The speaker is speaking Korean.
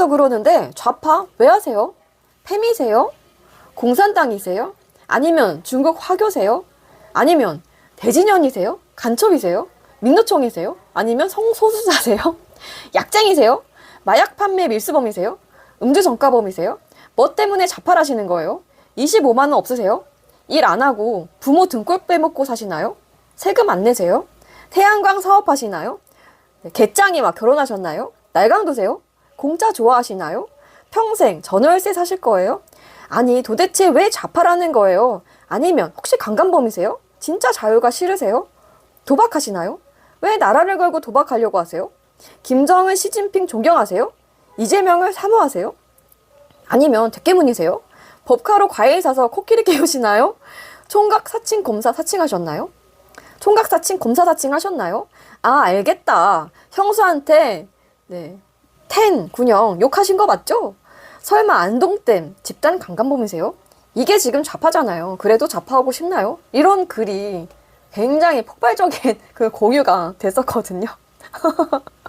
그래서 그러는데 좌파 왜 하세요? 팸이세요? 공산당이세요? 아니면 중국 화교세요? 아니면 대진현이세요? 간첩이세요? 민노총이세요? 아니면 성소수자세요? 약쟁이세요? 마약 판매 밀수범이세요? 음주 전과범이세요? 뭐 때문에 자팔하시는 거예요? 25만 원 없으세요? 일 안 하고 부모 등골 빼먹고 사시나요? 세금 안 내세요? 태양광 사업하시나요? 네, 개짱이와 결혼하셨나요? 날강도세요? 공짜 좋아하시나요? 평생 전월세 사실 거예요? 아니 도대체 왜 좌파라는 거예요? 아니면 혹시 강간범이세요? 진짜 자유가 싫으세요? 도박하시나요? 왜 나라를 걸고 도박하려고 하세요? 김정은, 시진핑 존경하세요? 이재명을 사모하세요? 아니면 대깨문이세요? 법카로 과일 사서 코끼리 깨우시나요? 총각 사칭 검사 사칭하셨나요? 총각 사칭 검사 사칭 하셨나요? 아 알겠다. 형수한테 네. 텐 군형 욕하신 거 맞죠? 설마 안동댐 집단 강간범이세요? 이게 지금 좌파잖아요. 그래도 좌파하고 싶나요? 이런 글이 굉장히 폭발적인 그 공유가 됐었거든요.